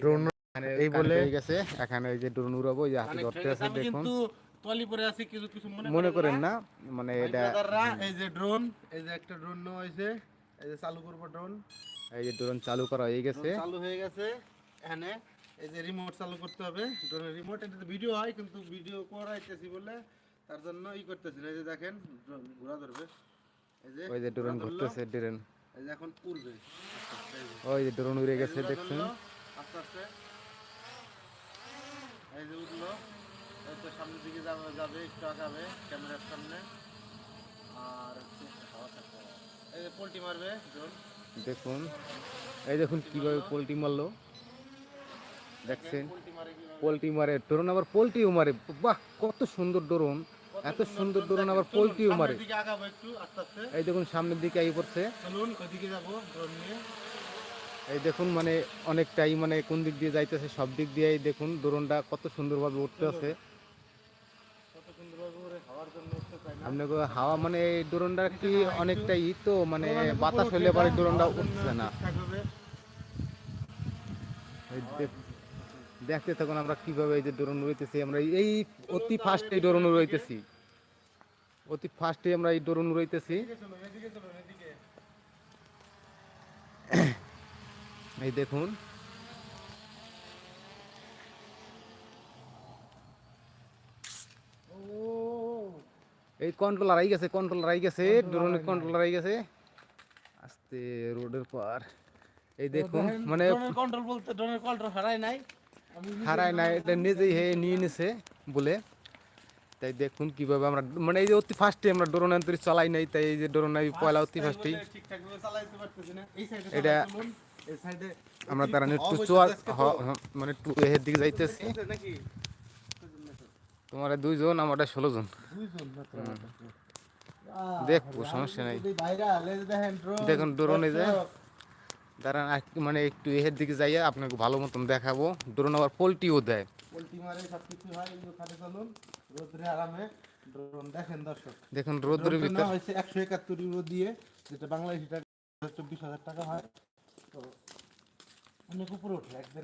Drone এই বলে হয়ে গেছে এখানে এই যে ড্রোন উড়াবো এই যে হাতে ধরতে আছে দেখুন তলি পরে আছি কিছু কিছু মনে মনে করেন না মানে এটা এই যে ড্রোন এই যে একটা ড্রোন নেওয়া হয়েছে এই যে চালু করব ড্রোন এই যে ড্রোন চালু করা হয়ে গেছে চালু হয়ে গেছে এখানে এই যে রিমোট চালু করতে হবে ড্রোনের রিমোট এটাতে ভিডিও হয় কিন্তু ভিডিও করাইতেছি বলে তার জন্য ই করতেছি না এই যে দেখেন ঘোরা ধরবে এই যে ওই যে ড্রোন ঘোরা ঘুরতেছে ড্রোন এই যে এখন উড়বে। ওই যে ড্রোন উড়ে গেছে দেখছেন আস্তে আস্তে। এই যে উঠল সামনের দিকে যাবে যাবে একটু আগাবে ক্যামেরার সামনে। আর হাওয়া। এই যে পোল্টি মারবে দেখুন এই দেখুন কীভাবে পোল্ট্রি মারলো। দেখছেন? পোল্ট্রি মারে ড্রোন আবার পোল্ট্রিও মারে। বাহ কত সুন্দর ড্রোন এত সুন্দর ড্রোন। আবার পোল্ট্রিও মারে। এই দেখুন সামনের দিকে আই পড়ছে। চলুন ওইদিকে যাব ড্রোন নিয়ে। এই দেখুন মানে অনেকটাই মানে কোন দিক দিয়ে যাইতেছে সব দিক দিয়েই দেখুন ড্রোনটা কত সুন্দরভাবে উঠতে আছে। হাওয়া মানে এই ড্রোনটা কি অনেকটাই ই তো মানে বাতাস হলে পরে ড্রোনটা উঠছে না। দেখতে থাকুন আমরা কীভাবে এই যে ড্রোন রইতেছি, আমরা এই অতি ফাস্টে ড্রোন রইতেছি। অতি ফার্স্টে আমরা এই ড্রোন উড়াইতেছি এদিকে চলুন এদিকে চলুন এদিকে এই দেখুন। এই কন্ট্রোলার আই গেছে কন্ট্রোলার আই গেছে ড্রোনের কন্ট্রোলার আই গেছে। আস্তে রোডের পার। এই দেখুন মানে কন্ট্রোল বলতে ড্রোনের কন্ট্রোল হারাই নাই। হারায় না এটা নিজেই হে নিয়ে নিছে বলে। তাই দেখুন কীভাবে আমরা মানে এই যে অতি ফাস্টে আমরা ড্রোন আন্তরি চালাই নাই তাই এই যে ড্রোন পয়লা অতি সাইডে এটা- আমরা তারা একটু হ- মানে একটু এর দিকে যাইতেছি। তোমার দুইজন আমার ষোলো জন দেখব সমস্যা নাই। দেখেন ড্রোন দেখুন ড্রোনে যে। দাঁড়ান মানে একটু এর দিকে যাইয়া আপনাকে ভালো মতন দেখাবো। ড্রোন আবার পোল্ট্রিও দেয়। দেখেন রোদ্রের ভিতর একশো একাত্তর ইউরো দিয়ে যেটা বাংলাদেশি টাকা চব্বিশ হাজার টাকা হয়। তো অনেক উপরে উঠে একবার